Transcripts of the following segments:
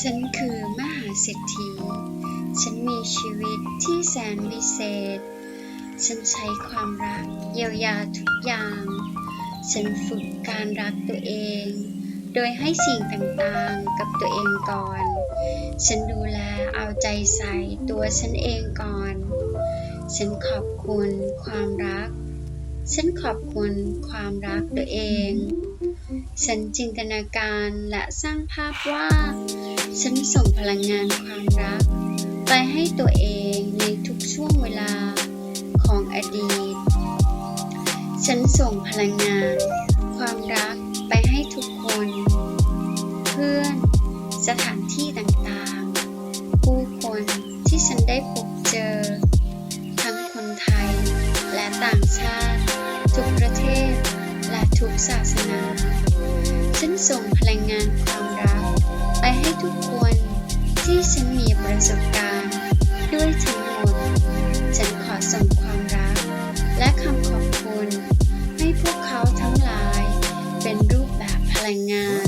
ฉันคือมหาเศรษฐี ฉันมีชีวิตที่แสนวิเศษ ฉันใช้ความรักเยียวยาทุกอย่าง ฉันฝึกการรักตัวเอง โดยให้สิ่งต่างๆกับตัวเองก่อน ฉันดูแลเอาใจใส่ตัวฉันเองก่อน ฉันขอบคุณความรัก ฉันขอบคุณความรักตัวเองฉันจินตนาการและสร้างภาพว่า ฉันส่งพลังงานความรัก ไปให้ตัวเองในทุกช่วงเวลาของอดีต ฉันส่งพลังงาน ความรักไปให้ทุกคน เพื่อน สถานที่ต่างๆ ผู้คนที่ฉันได้พบเจอ ทั้งคนไทยและต่างชาติ ทุกประเทศและทุกศาสนา ฉันส่งพลังงานความรัก ทุกคนที่ฉันมีประสบการณ์ ด้วยทั้งหมด ฉันขอส่งความรัก และคำขอบคุณ ให้พวกเขาทั้งหลาย เป็นรูปแบบพลังงาน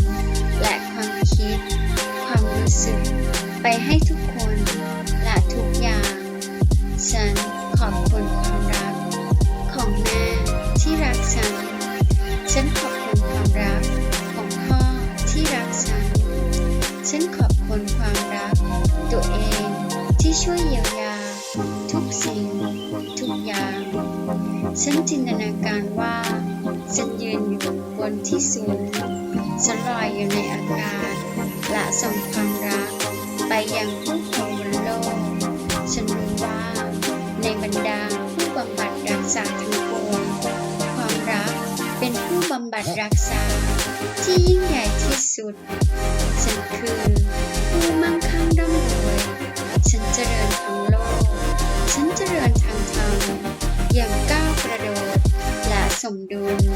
และความคิด ความรู้สึก ไปให้ทุกคนและทุกอย่าง ฉันขอบคุณความรัก ของแม่ที่รักฉัน ฉันขอ ที่ช่วยเยียวยา ทุกสิ่ง ทุกอย่าง ฉันจินตนาการว่า ฉันยืนอยู่บนที่สูงฉันลอยอยู่ในอากาศและส่งความรัก ไปยังผู้คนบนโลก ฉันรู้ว่า ในบรรดาผู้บำบัดรักษาทั้งปวงความรักเป็นผู้บำบัดรักษาที่ยิ่งใหญ่ที่สุด ฉันคือผู้มั่ง มดุล